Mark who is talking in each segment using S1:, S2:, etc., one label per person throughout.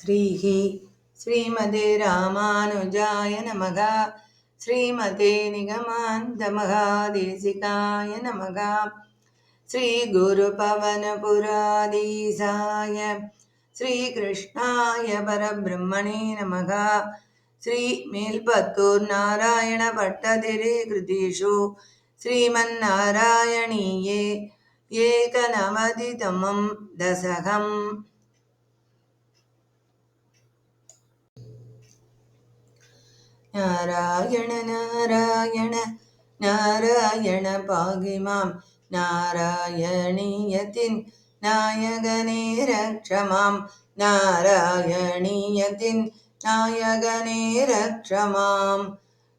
S1: श्रीः श्रीमते रामानुजाय नमः। श्रीमते निगमान्तमहादेशिकाय नमः। श्रीगुरुपवनपुराधीशाय श्रीकृष्णाय परब्रह्मणे नमः। श्रीमेल्पत्तूर् नारायणभट्टतिरे कृतिषु श्रीमन्नारायणीये एकनवतितमं दशकम्। நாராயண நாராயண நாராயண பாகிமாம் நாராயணியத்தின் நாயகனே ரக்ஷமாம் நாராயணியத்தின் நாயகனே ரக்ஷமாம்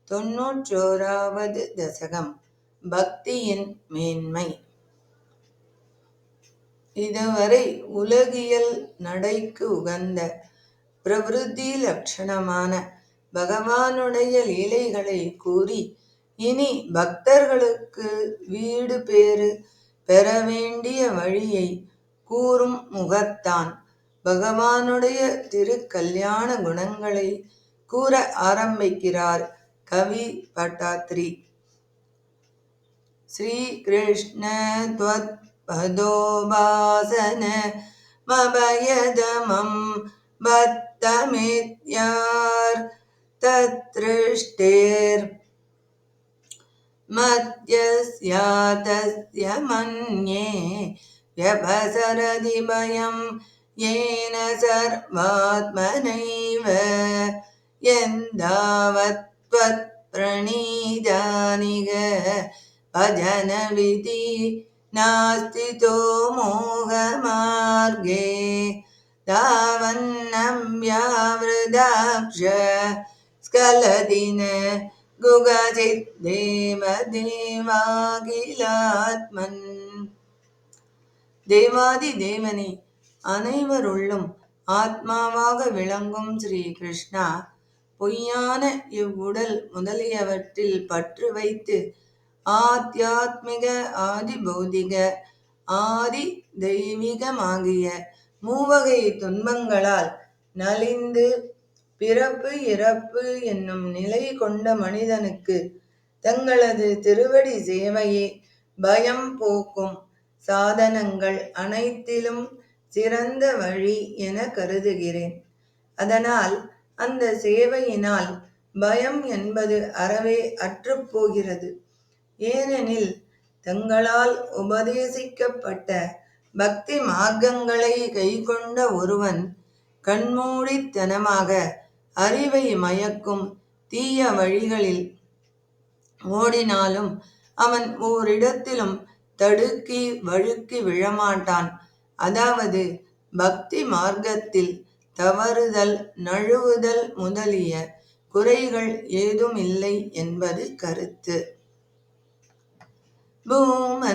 S1: தொன்னூற்றோராவது தசகம் பக்தியின் மேன்மை. இதுவரை உலகியல் நடைக்கு உகந்த பிரவிருத்தி லட்சணமான பகவானுடைய லீலைகளை கூறி இனி பக்தர்களுக்கு வீடு பேறு பெற வேண்டிய வழியை கூறும் முகத்தான் பகவானுடைய திருக்கல்யாண குணங்களை கூற ஆரம்பிக்கிறார் கவி பட்டாத்ரி श्रीकृष्ण त्वत्पदोपासन मभयदमं ृष्टेर् मद्यस्यातस्य मन्ये व्यभसरधिमयं येन सर्वात्मनैव यन्दावत्त्वत्प्रणीजानिग भजनविधि नास्तितो मोहमार्गे दावन्नं व्यावृदाक्ष ಸ್ಕಲದಿನ தேவ தேவாகிலாத்மன் தேவாதி தேவனே அனைவருள்ளும் ஆத்மாவாக விளங்கும் ஸ்ரீ கிருஷ்ணா பொய்யான இவ்வுடல் முதலியவற்றில் பற்று வைத்து ஆத்தியாத்மிக ஆதி பௌதிக ஆதி தெய்வீகமாகிய மூவகை துன்பங்களால் நலிந்து பிறப்பு இறப்பு என்னும் நிலை கொண்ட மனிதனுக்கு தங்களது திருவடி சேவையே. பயம் போக்கும் சாதனங்கள் அனைத்திலும் சிறந்த வழி என கருதுகிறேன். அதனால் அந்த சேவையினால் பயம் என்பது அறவே அற்றுப்போகிறது. ஏனெனில் தங்களால் உபதேசிக்கப்பட்ட பக்தி மார்க்கங்களை கைக்கொண்ட ஒருவன் கண்மூடித்தனமாக அறிவை மயக்கும் தீய வழிகளில் ஓடினாலும் அவன் ஓரிடத்திலும் தடுக்கி வழுக்கி விழமாட்டான். அதாவது பக்தி மார்க்கத்தில் தவறுதல் நழுவுதல் முதலிய குறைகள் ஏதும் இல்லை என்பது கருத்து. பூமன்காயேன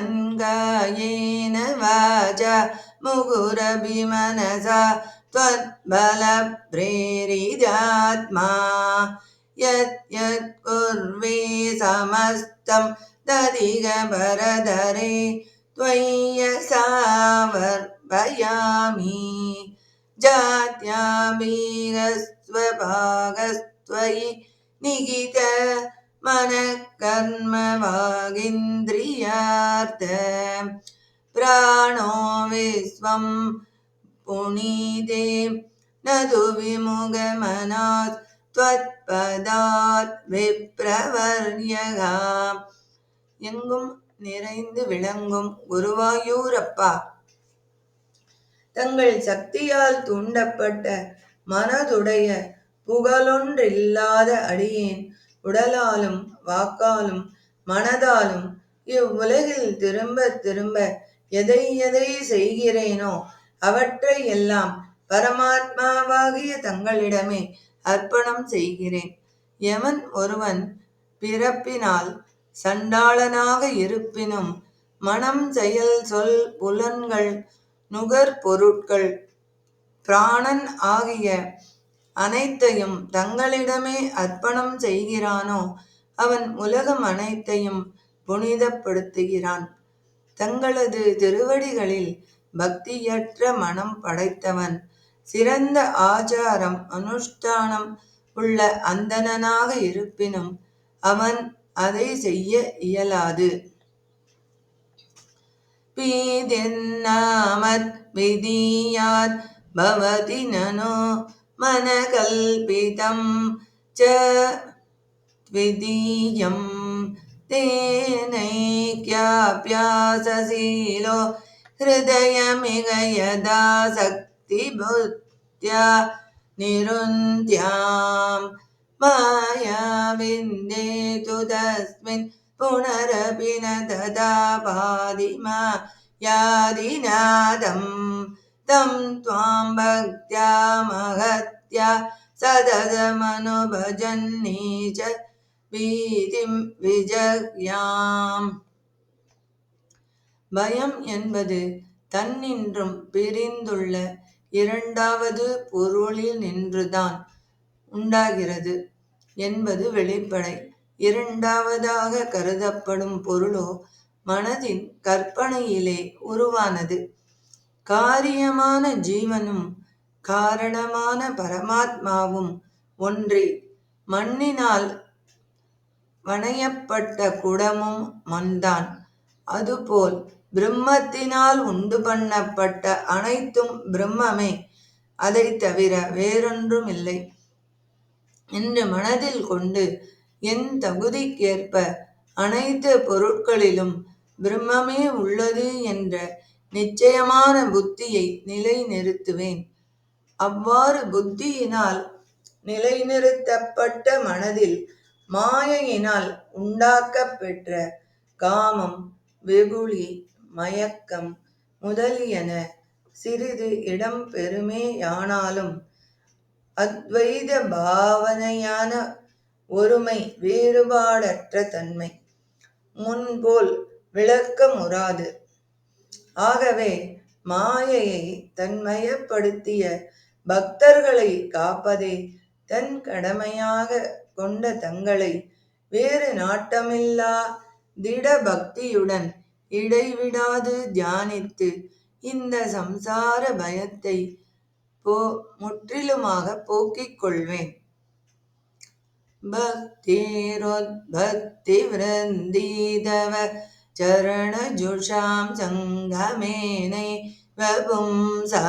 S1: வாஜா முகுரபிமனசா बलप्रेरिदात्मा यद्यत्पूर्वे समस्त दधिगभरदरे त्वयिसा वर्पयामि जात्याभिभागस्त्वयि निगित मनःकर्मभागिन्द्रियार्त प्राणो विश्वम् पुनीते न तु विमुगमनात् त्वत्पदात् விப்ரவர்யக எங்கும் நிறைந்து விளங்கும் குருவாயூரப்பா தங்கள் சக்தியால் தூண்டப்பட்ட மனதுடைய புகழொன்றில்லாத அடியேன் உடலாலும் வாக்காலும் மனதாலும் இவ்வுலகில் திரும்ப திரும்ப எதை எதை செய்கிறேனோ அவற்றை எல்லாம் பரமாத்மாவாகிய தங்களிடமே அர்ப்பணம் செய்கிறேன். எவன் ஒருவன் பிறப்பினால் சண்டாளனாக இருப்பினும் மனம் செயல் சொல் புலன்கள் நுகர்பொருட்கள் பிராணன் ஆகிய அனைத்தையும் தங்களிடமே அர்ப்பணம் செய்கிறானோ அவன் உலகம் அனைத்தையும் புனிதப்படுத்துகிறான். தங்களது திருவடிகளில் பக்தியற்ற மனம் படைத்தவன். சிறந்த ஆச்சாரம் அனுஷ்டானம் உள்ள அந்தணனாக இருப்பினும் அவன் அதை செய்ய இயலாது. பீதென்னாமத் விதியாத் பவதி நனோ மனகல்பிதம் ச விதீயம். தேனைக்கியாபியாசசீலோ ഹൃദയമിക യഥാസക്തിബുദ്ധ്യ നിരുന്ധ്യാം. മായാവിന്ദേ തു തസ്മിൻ പുനരപി ന തഥാ പാതിമയാദിനാദം തം ത്വാം ഭക്ത്യാ മഹത്യ സതതമനുഭജന്നീ ച ഭീതിം വിജഗ്യാം பயம் என்பது தன்னின்றும் பிரிந்துள்ள இரண்டாவது பொருளில் நின்றுதான் உண்டாகிறது என்பது வெளிப்படை. இரண்டாவதாக கருதப்படும் பொருளோ மனதின் கற்பனையிலே உருவானது. காரியமான ஜீவனும் காரணமான பரமாத்மாவும் ஒன்றி மண்ணினால் வணையப்பட்ட குடமும் மண்தான். அதுபோல் பிரம்மத்தினால் உண்டு பண்ணப்பட்ட அனைத்தும் பிரம்மமே. அதை தவிர வேறொன்றும் இல்லை என்று மனதில் கொண்டு என் தகுதிக்கேற்ப அனைத்து பொருட்களிலும் பிரம்மமே உள்ளது என்ற நிச்சயமான புத்தியை நிலைநிறுத்துவேன். அவ்வாறு புத்தியினால் நிலைநிறுத்தப்பட்ட மனதில் மாயையினால் உண்டாக்கப்பெற்ற காமம் வெகுளி மயக்கம் முதலியன சிறிது இடம் பெருமேயானாலும் அத்வைத பாவனையான ஒருமை வேறுபாடற்ற தன்மை முன்போல் விளக்கமுறாது ஆகவே மாயையை தன்மயப்படுத்திய பக்தர்களை காப்பதே தன் கடமையாக கொண்ட தங்களை வேறு நாட்டமில்லா திட பக்தியுடன் இடைவிடாது தியானித்து இந்த சம்சார பயத்தை போ முற்றிலுமாக போக்கிக் கொள்வேன் भक्तिरुद्भक्तिवृन्दीतव चरणजुषां सङ्गमेनैव पुंसा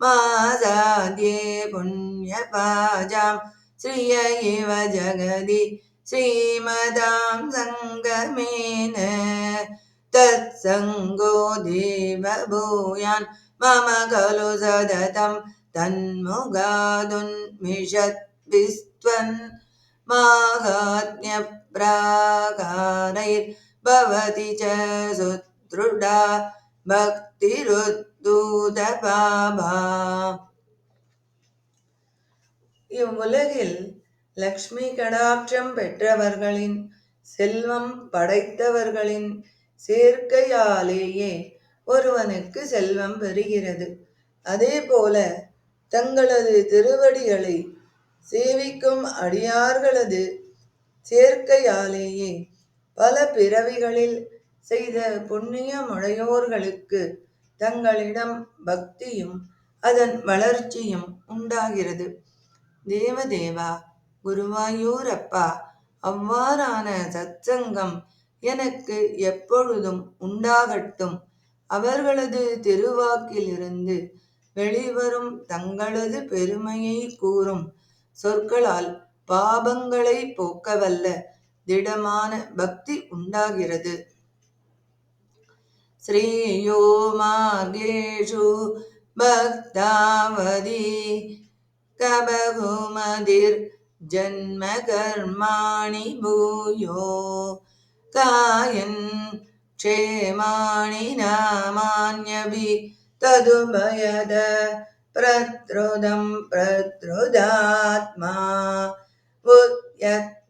S1: मासाद्ये पुण्यपाजां श्रिय इव जगदि ശ്രീമതാം സംഗമേന. തത്സംഗോ ദേവഭൂയാൻ മമ ഖലു സതതം തന്മുഖാദുന്മിഷദ്വിസ്ത്വൻ മാഹാത്മ്യപ്രാകാരൈർഭവതി ച സുദൃഢ ഭക്തിരുദ്ദൂതപാഭ ഈ ഉലകിൽ லக்ஷ்மி கடாட்சம் பெற்றவர்களின் செல்வம் படைத்தவர்களின் சேர்க்கையாலேயே ஒருவனுக்கு செல்வம் பெறுகிறது. அதேபோல தங்களது திருவடிகளை சேவிக்கும் அடியார்களது சேர்க்கையாலேயே பல பிறவிகளில் செய்த புண்ணியமுடையோர்களுக்கு தங்களிடம் பக்தியும் அதன் வளர்ச்சியும் உண்டாகிறது. தேவதேவா குருவாயூரப்பா அவ்வாறான சத்சங்கம் எனக்கு எப்பொழுதும் உண்டாகட்டும். அவர்களது திருவாக்கிலிருந்து வெளிவரும் தங்களது பெருமையை கூறும் சொற்களால் பாபங்களை போக்கவல்ல திடமான பக்தி உண்டாகிறது. ஸ்ரீயோ மார்கேஷு பக்தாவதி கபகுமதிர் जन्मकर्माणि भूयो। कायन् क्षेमाणि नामान्यभि तदुभयद प्रद्रुदं प्रद्रुदात्मा बु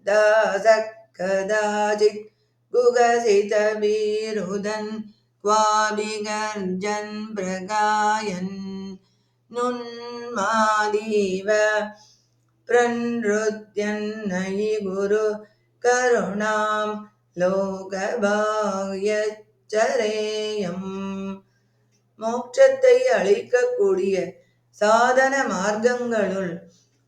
S1: ददा जिगुगसितभिहृदन् क्वा गर्जन् प्रगायन्। नुन्मादीव प्रनृत्यन्नयि गुरु करुणां லோகபாயச்சரேயம் மோட்சத்தை அளிக்கக்கூடிய சாதன மார்க்கங்களுள்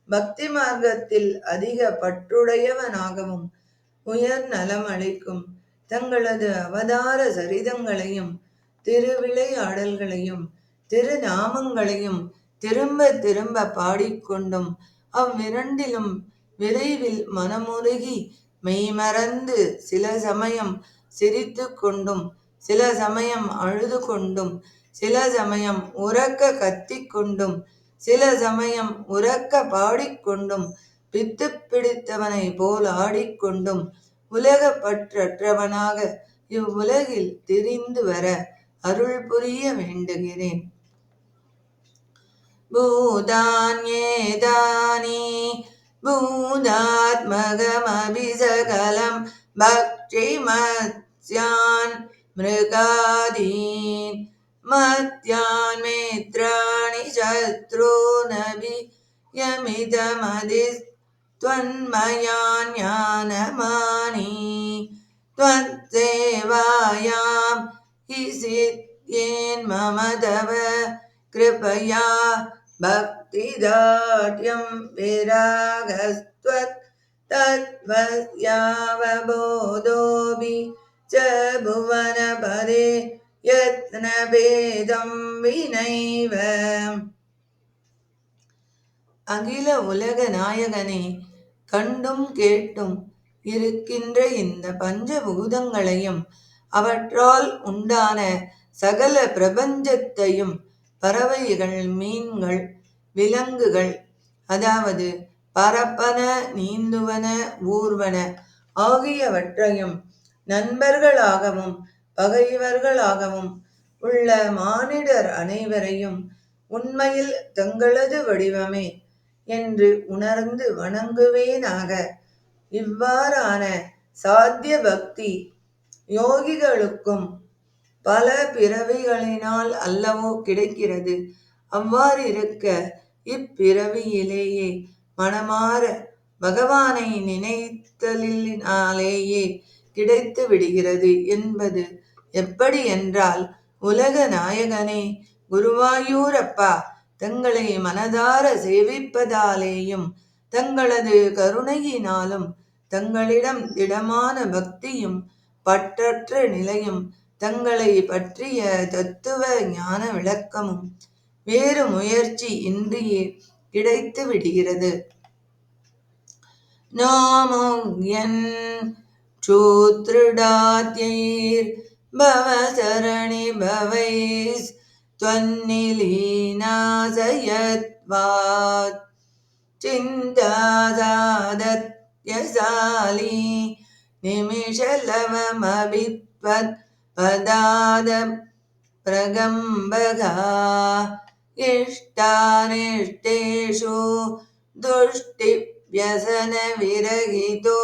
S1: பக்தி மார்க்கத்தில் அதிக பற்றுடையவனாகவும் உயர் நலம் அளிக்கும் தங்களது அவதார சரிதங்களையும் திருவிளையாடல்களையும் திருநாமங்களையும் திரும்ப திரும்ப பாடிக்கொண்டும் அவ்விரண்டிலும் விரைவில் மனமுருகி மெய்மறந்து சில சமயம் சிரித்து கொண்டும் சில சமயம் அழுது கொண்டும் சில சமயம் உறக்க கத்திக்கொண்டும் சில சமயம் உறக்க பாடிக்கொண்டும் பித்து பிடித்தவனை போல் ஆடிக்கொண்டும் உலக பற்றற்றவனாக இவ்வுலகில் திரிந்து வர அருள் புரிய வேண்டுகிறேன். भूतान्येतानि भूतात्मगमभिसकलं भक्षिमत्स्यान् मृगादीन् मत्यान् मित्राणि शत्रूनभि यमिदमदिस्त्वन्मयान् ज्ञानमानि त्वत्सेवायां हि सिद्ध्येन्मम तव कृपया भक्तिदाट्यं विरागस्त्वत् तत्त्वस्यावबोधोऽपि च भुवनपदे यत्नभेदं विनैव அகில உலக நாயகனே கண்டும் கேட்டும் இருக்கின்ற இந்த பஞ்சபூதங்களையும் அவற்றால் உண்டான சகல பிரபஞ்சத்தையும் பறவைகள் மீன்கள் விலங்குகள் அதாவது பரப்பன நீந்துவன ஊர்வன ஆகியவற்றையும் நண்பர்களாகவும் பகைவர்களாகவும் உள்ள மானிடர் அனைவரையும் உண்மையில் தங்களது வடிவமே என்று உணர்ந்து வணங்குவேனாக. இவ்வாறான சாத்திய பக்தி யோகிகளுக்கும் பல பிறவிகளினால் அல்லவோ கிடைக்கிறது. அவ்வாறு இருக்க இப்பிறவியிலேயே மனமாற பகவானை நினைத்தலினாலேயே கிடைத்து விடுகிறது என்பது எப்படி என்றால் உலக நாயகனே குருவாயூரப்பா தங்களை மனதார சேவிப்பதாலேயும் தங்களது கருணையினாலும் தங்களிடம் திடமான பக்தியும் பற்றற்ற நிலையும் தங்களை பற்றிய தத்துவ ஞான விளக்கமும் வேறு முயற்சி இன்றியே கிடைத்து விடுகிறது நாமோயன் சூத்ருடாத்யைர் பவசரணி பவைஸ் त्वन्निलीनाशयत्वात् चिन्तादादत्यशाली निमिषलवमभित्वत् പദാദ പ്രകമ്പക ഇഷ്ടാനിഷ്ടേഷു ദുഷ്ടിവ്യസനവിരഹിതോ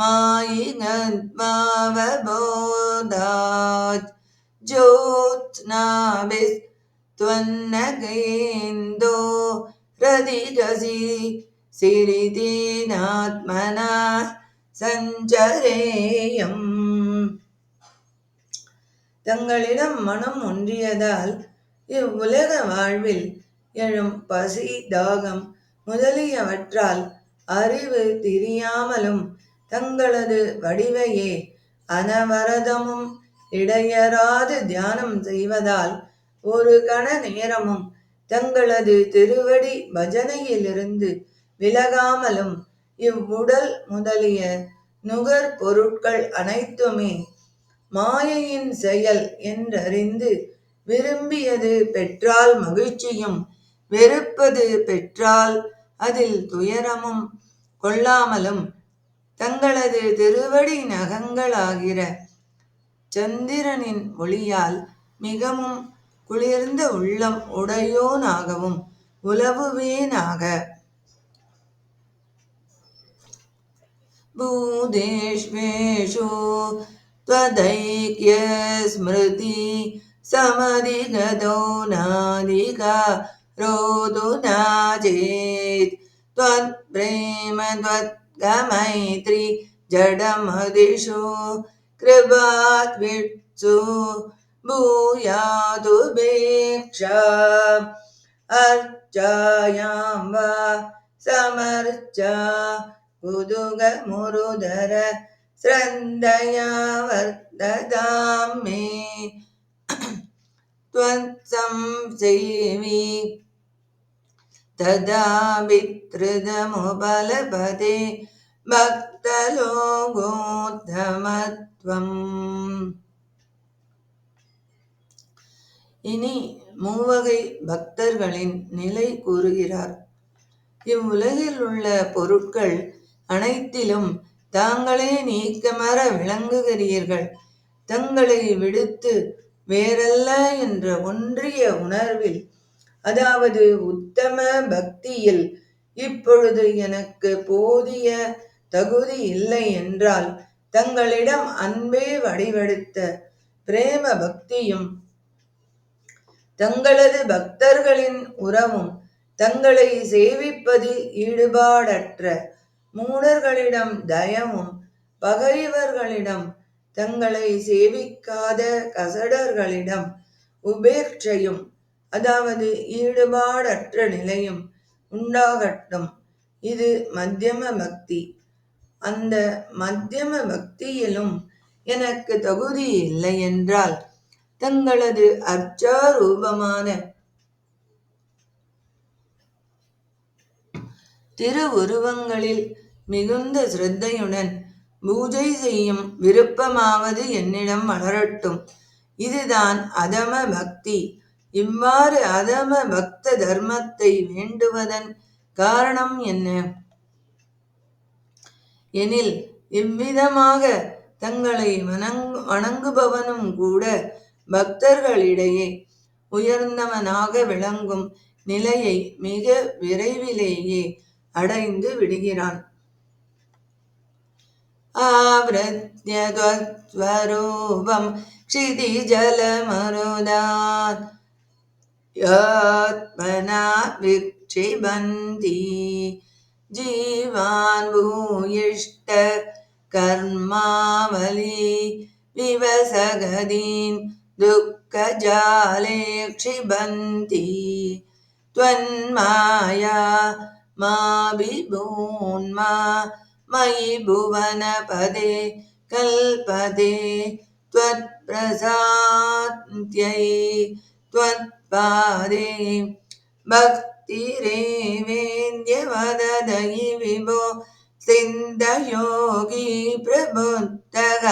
S1: മായിനത്മാവബോധാത് ജ്യോത്സ്നാഭിസ് त्वन्नगेन्दो हृदिगसि सिरिदीनात्मना सञ्चरेयम् தங்களிடம் மனம் ஒன்றியதால் இவ்வுலக வாழ்வில் எழும் பசி தாகம் முதலியவற்றால் அறிவு தெரியாமலும் தங்களது வடிவையே அனவரதமும் இடையராது தியானம் செய்வதால் ஒரு கண நேரமும் தங்களது திருவடி பஜனையிலிருந்து விலகாமலும் இவ்வுடல் முதலிய நுகர் பொருட்கள் அனைத்துமே மாயையின் செயல் என்றறிந்து விரும்பியது பெற்றால் மகிழ்ச்சியும் வெறுப்பது பெற்றால் அதில் துயரமும் கொள்ளாமலும் தங்களது திருவடி நகங்களாகிற சந்திரனின் ஒளியால் மிகவும் குளிர்ந்த உள்ளம் உடையோனாகவும் உலவுவேனாக. பூதேஷ்வேஷோ त्वदैक्यस्मृति समधिगतो नाधिका रोदु न चेत् त्वत्प्रेम त्वद्गमैत्री जडमदिषु कृपात्वित्सु भूयातु भिक्षा अर्चायां वा समर्चा, कुदुगमुरुधर श्रद्धया वर्धतां मे त्वत्संसेवी तदा वितृदमुपलभते பக்தலோகோத்தமத்வம் இனி மூவகை பக்தர்களின் நிலை கூறுகிறார் இவ்வுலகில் உள்ள பொருட்கள் அனைத்திலும் தாங்களே நீக்கமர விளங்குகிறீர்கள். தங்களை விடுத்து வேறல்ல என்ற ஒன்றிய உணர்வில் அதாவது உத்தம பக்தியில் இப்பொழுது எனக்கு போதிய தகுதி இல்லை என்றால் தங்களிடம் அன்பே வடிவெடுத்த பிரேம பக்தியும் தங்களது பக்தர்களின் உறவும் தங்களை சேவிப்பதில் ஈடுபாடற்ற மூடர்களிடம் தயமும் பகைவர்களிடம் தங்களை சேவிக்காத கசடர்களிடம் உபேட்சையும் அதாவது ஈடுபாடற்ற நிலையும் உண்டாகட்டும். இது மத்தியம பக்தி. அந்த மத்தியம பக்தியிலும் எனக்கு தகுதி இல்லை என்றால் தங்களது அர்ச்சாரூபமான திருவுருவங்களில் மிகுந்த சிரத்தையுடன் பூஜை செய்யும் விருப்பமாவது என்னிடம் வளரட்டும் இதுதான் அதம பக்தி. இவ்வாறு அதம பக்த தர்மத்தை வேண்டுவதன் காரணம் என்ன? எனில் இவ்விதமாக தங்களை வணங்கு வணங்குபவனும் கூட பக்தர்களிடையே உயர்ந்தவனாக விளங்கும் நிலையை மிக விரைவிலேயே அடைந்து விடுகிறான். आवृत्य क्षितिजलमरुदात् श्रिदिजलमरुदात्मना विक्षिबन्ति। जीवान् भूयिष्ट कर्मावली विवसगदीन् दुःखजाले क्षिबन्ति। त्वन्माया मा विभून्मा मयि भुवनपदे कल्पते त्वत्प्रसाद्यै त्वत्पादे भक्तिरेवेन्द्यवददयि विभो सिन्धयोगी प्रबुद्धः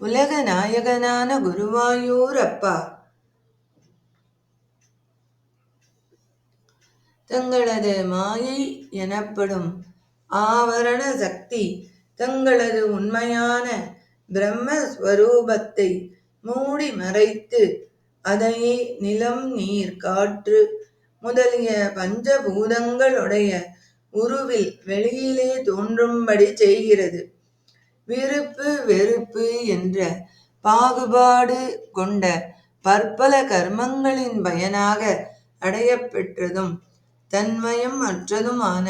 S1: உலக நாயகனான குருவாயூர் தங்களது மாயை எனப்படும் ஆவரண சக்தி தங்களது உண்மையான பிரம்மஸ்வரூபத்தை மூடி மறைத்து அதையே நிலம் நீர் காற்று முதலிய பஞ்சபூதங்களுடைய உருவில் வெளியிலே தோன்றும்படி செய்கிறது. விருப்பு வெறுப்பு என்ற பாகுபாடு கொண்ட பற்பல கர்மங்களின் பயனாக அடையப்பெற்றதும் தன்மயம் அற்றதுமான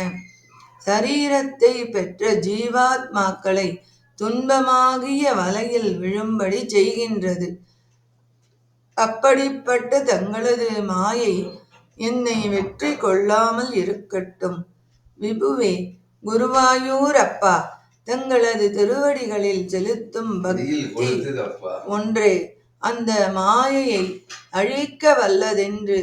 S1: சரீரத்தை பெற்ற ஜீவாத்மாக்களை துன்பமாகிய வலையில் விழும்படி செய்கின்றது. அப்படிப்பட்ட தங்களது மாயை என்னை வெற்றி கொள்ளாமல் இருக்கட்டும். விபுவே குருவாயூர் அப்பா தங்களது திருவடிகளில் செலுத்தும் பக்தி ஒன்றே. அந்த மாயையை அழிக்க வல்லதென்று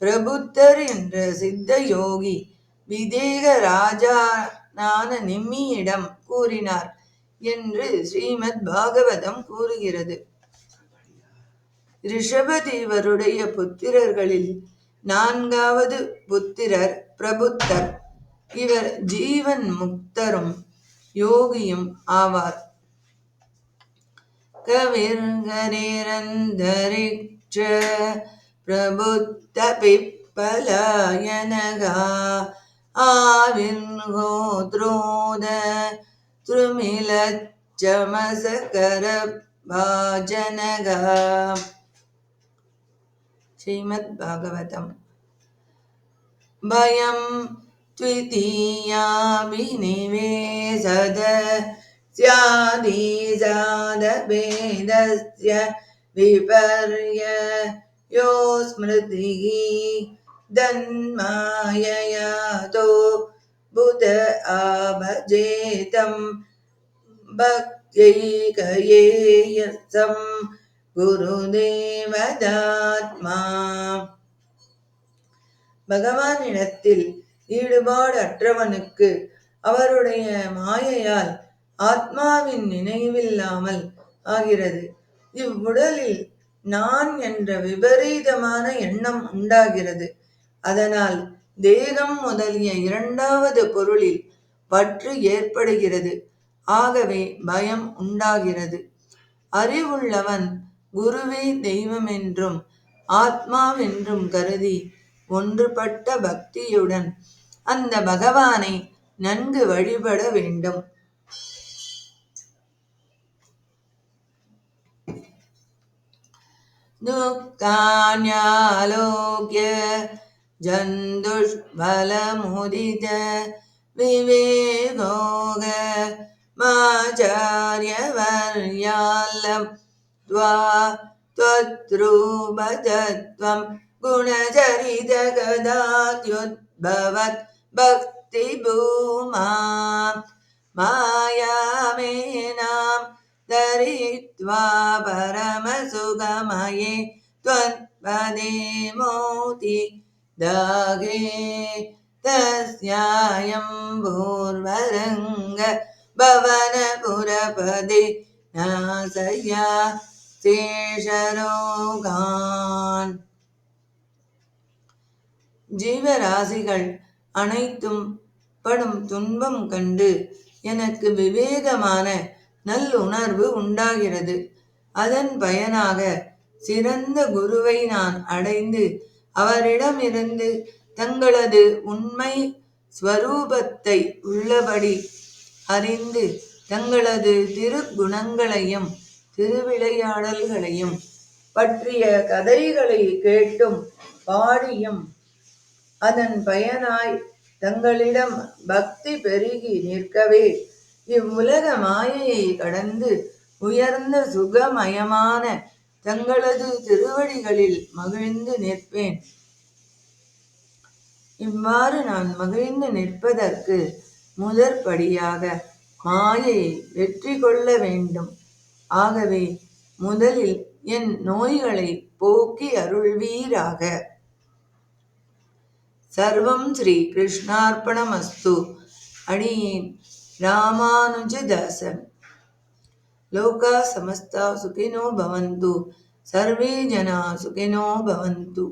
S1: பிரபுத்தர் என்ற சித்த யோகி விதேக ராஜானான நிம்மியிடம் கூறினார் என்று ஸ்ரீமத் பாகவதம் கூறுகிறது. ரிஷபதேவருடைய புத்திரர்களில் நான்காவது புத்திரர் பிரபுத்தர். இவர் ஜீவன் முக்தரும் யோகியும் ஆவார். கவிர்கரேரந்தரிக்ஷ ಪ್ರಬುದ್ಧ ಪಿಪ್ಪಲಾಯನಗ ಆವಿನ್ ಗೋತ್ರೋದ ತೃಮಿಲ ಚಮಸಕರ ಭಾಜನಗ श्रीमद् भागवतम् भयं द्वितीयाभिनिवेशद स्यादीजादभेदस्य विपर्य यो स्मृतिः दन्माययातो बुध आभजेतं भक्त्यैकयेयसं குருதேவதாத்மா பகவானிடத்தில் ஈடுபாடற்றவனுக்கு அவருடைய மாயையால் ஆத்மாவின் நினைவில்லாமல் ஆகிறது இவ்வுடலில் நான் என்ற விபரீதமான எண்ணம் உண்டாகிறது. அதனால் தேகம் முதலிய இரண்டாவது பொருளில் பற்று ஏற்படுகிறது. ஆகவே பயம் உண்டாகிறது. அறிவுள்ளவன் குருவே தெய்வம் என்றும் ஆத்மாவென்றும் கருதி ஒன்றுபட்ட பக்தியுடன் அந்த பகவானை நன்கு வழிபட வேண்டும். ुक्तान्यालोक्य जुष्बलमुदित विवेगमाचार्यवर्यालं त्वा त्वद्रूपद त्वं भक्तिभूमा मायामेनाम् धरित्वा परमसुगमये त्वत्पदे मोति दागे तस्यायं भूर्वरङ्ग भवनपुरपदे नासया சேஷரோகான் ஜீவராசிகள் அனைத்தும் படும் துன்பம் கண்டு எனக்கு விவேகமான நல்லுணர்வு உண்டாகிறது. அதன் பயனாக சிறந்த குருவை நான் அடைந்து அவரிடமிருந்து தங்களது உண்மை ஸ்வரூபத்தை உள்ளபடி அறிந்து தங்களது திருக்குணங்களையும் திருவிளையாடல்களையும் பற்றிய கதைகளை கேட்டும் பாடியும் அதன் பயனாய் தங்களிடம் பக்தி பெருகி நிற்கவே இவ்வுலக மாயையை கடந்து உயர்ந்த சுகமயமான தங்களது திருவடிகளில் மகிழ்ந்து நிற்பேன். இவ்வாறு நான் மகிழ்ந்து நிற்பதற்கு முதற்படியாக மாயையை வெற்றி கொள்ள வேண்டும். ஆகவே முதலில் என் நோய்களை போக்கி அருள்வீராக. சர்வம் ஸ்ரீ கிருஷ்ணார்ப்பணமஸ்து அடியேன். रामानुजदासन् ಲೋಕ ಸಮಸ್ತ ಸುಖಿನೋ ಭವಂತು ಸರ್ವೇ ಜನ ಸುಖಿನೋ ಭವಂತು